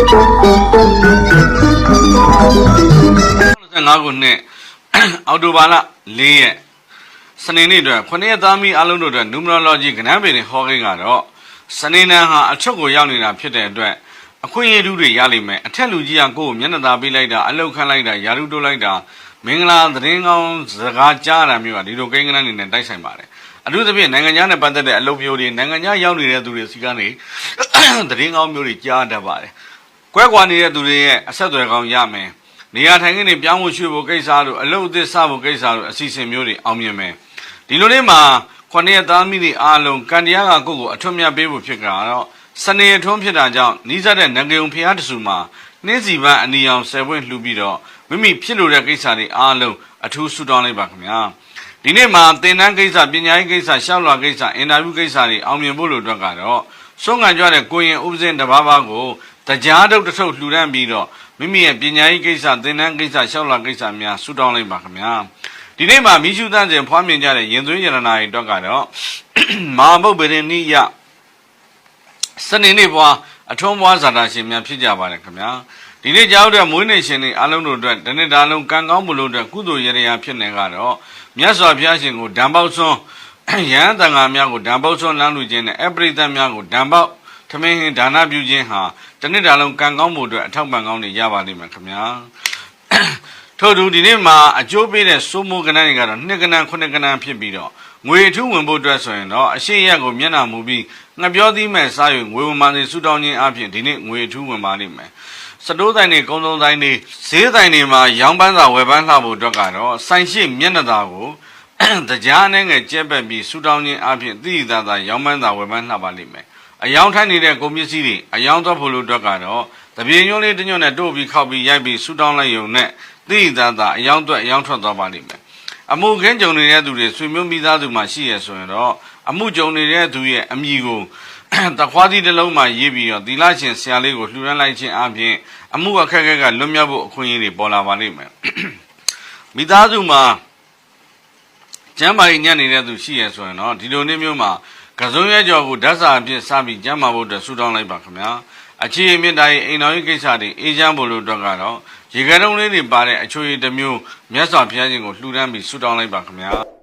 25ခုနှစ်အောက်တိုဘာလ4ရက်စနေနေ့အတွက်ခုနှစ်ရက်သားမီအလုံးတို့အတွက် numerology ကဏ္ဍပင်တွေဟောခင်းကတော့စနေနံဟာအချုပ်ကိုရောက်နေတာဖြစ်တဲ့အတွက်အခွင့်အရေးတွေရလိမ့်မယ်အထက်လူကြီးကကိုယ့်ကိုမျက်နှာသာပေးလိုက်တာအလောက်ခန့်လိုက်တာယာရုတိုးလိုက်တာမင်္ဂလာသတင်းကောင်းစကားကြားတာမျိုးကဒီလိုကိန်းဂဏန်းနေနဲ့တိုက်ဆိုင်ပါတယ်အထူးသဖြင့်နိုင်ငံခြားနဲ့ပတ်သက်တဲ့အလုပ်မျိုးတွေနိုင်ငံခြားရောက်နေတဲ့သူတွေစီကနေသတင်းကောင်းမျိုးတွေကြားတတ်ပါတယ် ကွဲကွာနေတဲ့သူတွေရဲ့အဆက်အသွယ်ကောင်းရမယ်။နေရာထိုင်ခင်းတွေပြောင်းဖို့ရွှေ့ဖို့ကိစ္စတို့အလုပ်အသစ်စဖို့ကိစ္စတို့အစီအစဉ်မျိုးတွေအောင်မြင်မယ်။ဒီလိုလေးမှာခொနည်းသားမိတွေအားလုံးကံတရားကကိုယ့်ကိုအထွတ်မြတ်ပေးဖို့ဖြစ်ကြတော့စနေအထွန်းဖြစ်တာကြောင့်နီးစပ်တဲ့ငကြုံဖျားတဆူမှာနှင်းစီပန်းအနီအောင်ဆယ်ပွင့်လှူပြီးတော့မိမိဖြစ်လို့တဲ့ကိစ္စတွေအားလုံးအထူးဆုတောင်းလိုက်ပါခင်ဗျာ။ဒီနေ့မှာသင်တန်းကိစ္စပညာရေးကိစ္စရှောက်လွှာကိစ္စအင်တာဗျူးကိစ္စတွေအောင်မြင်ဖို့လို့အတွက်ကတော့ဆုံးခံကြတဲ့ကိုရင်ဥပဇင်းတစ်ပါးပါးကို တရားထုတ်တစ်ထုပ်လှူဒန်းပြီးတော့မိမိရဲ့ပညာရေးကိစ္စသင်တန်းကိစ္စရှောက်လာကိစ္စများဆူတောင်းလိုက်ပါခင်ဗျာဒီနေ့မှာမိရှုသန့်စဉ်ဖွားမြင်ကြတဲ့ရင်သွေးရတနာတွေတော့ကတော့မာမုတ်ပရင်နိယစနေနေ့ပွားအထုံးပွားဇာတာရှင်များဖြစ်ကြပါတယ်ခင်ဗျာဒီနေ့ကြောက်တဲ့မွေးနေ့ရှင်တွေအားလုံးတို့အတွက်ဒီနေ့ဒါလုံးကံကောင်းမှုလို့အတွက်ကုသိုလ်ရရဖြစ်နေကတော့မြတ်စွာဘုရားရှင်ကိုဓမ္မောက်စွန်းရဟန်းတန်ဃာများကိုဓမ္မောက်စွန်းလမ်းလူခြင်းနဲ့အပရိသတ်များကိုဓမ္မောက် ထမင်းဟင်းဒါနပြုခြင်းဟာတနေ့တာလုံးကံကောင်းမှုအတွက်အထောက်ပံ့ကောင်းတွေရပါလိမ့်မယ်ခင်ဗျာထို့သူဒီနေ့မှာအကျိုးပေးတဲ့စိုးမိုးကဏ္ဍတွေကတော့နှစ်ကဏ္ဍခုနှစ်ကဏ္ဍဖြစ်ပြီးတော့ငွေအထူးဝင်ဖို့အတွက်ဆိုရင်တော့အရှိရက်ကိုမျက်နှာမူပြီးငပြောသီးမဲ့စား၍ငွေဝင်မှန်စီဆူတောင်းခြင်းအပြင်ဒီနေ့ငွေအထူးဝင်ပါလိမ့်မယ်စတိုးတိုင်းတွေကုန်းသုံးတိုင်းတွေဈေးတိုင်းတွေမှာရောင်းပန်းစာဝယ်ပန်းလှဖို့အတွက်ကတော့ဆိုင်ရှိမျက်နှာသာကိုတရားနဲ့ငယ်ကျက်ပက်ပြီးဆူတောင်းခြင်းအပြင်သိသာသာရောင်းပန်းစာဝယ်ပန်းလှပါလိမ့်မယ် အယောင်ထိုင်းနေတဲ့ကုန်ပစ္စည်းတွေအယောင်တော့ဖို့လို့အတွက်ကတော့တပြေညွှန်းလေးတစ်ညွှန်းနဲ့တို့ပြီးခောက်ပြီးရိုက်ပြီးဆူတောင်းလိုက်ရုံနဲ့သိသာသာအယောင်တော့အယောင်ထွက်သွားပါလိမ့်မယ်အမှုခင်းကြုံနေတဲ့သူတွေဆွေမျိုးမိသားစုမှာရှိရဆိုရင်တော့အမှုကြုံနေတဲ့သူရဲ့အမိကိုတခွားသီးတစ်လုံးမှာရေးပြီးတော့သီလရှင်ဆရာလေးကိုလှူဒန်းလိုက်ခြင်းအပြင်အမှုအခက်အခဲကလွတ်မြောက်ဖို့အခွင့်အရေးတွေပေါ်လာပါလိမ့်မယ်မိသားစုမှာကျမ်းမာရေးညံ့နေတဲ့သူရှိရဆိုရင်တော့ဒီလိုနေ့မျိုးမှာ ကစုံရဲကြော်ကိုဓာတ်စာအဖြစ်စပြီးကျမ်းမာဖို့အတွက်ဆုတောင်းလိုက်ပါခင်ဗျာအခြေအမြင့်တိုင်းအိမ်တော်ရေးကိစ္စတွေအေးချမ်းဖို့လို့အတွက်ကတော့ရေကတုံးလေးတွေပါတဲ့အချိုရည်တစ်မျိုးမြတ်စွာဘုရားရှင်ကိုလှူဒန်းပြီးဆုတောင်းလိုက်ပါခင်ဗျာ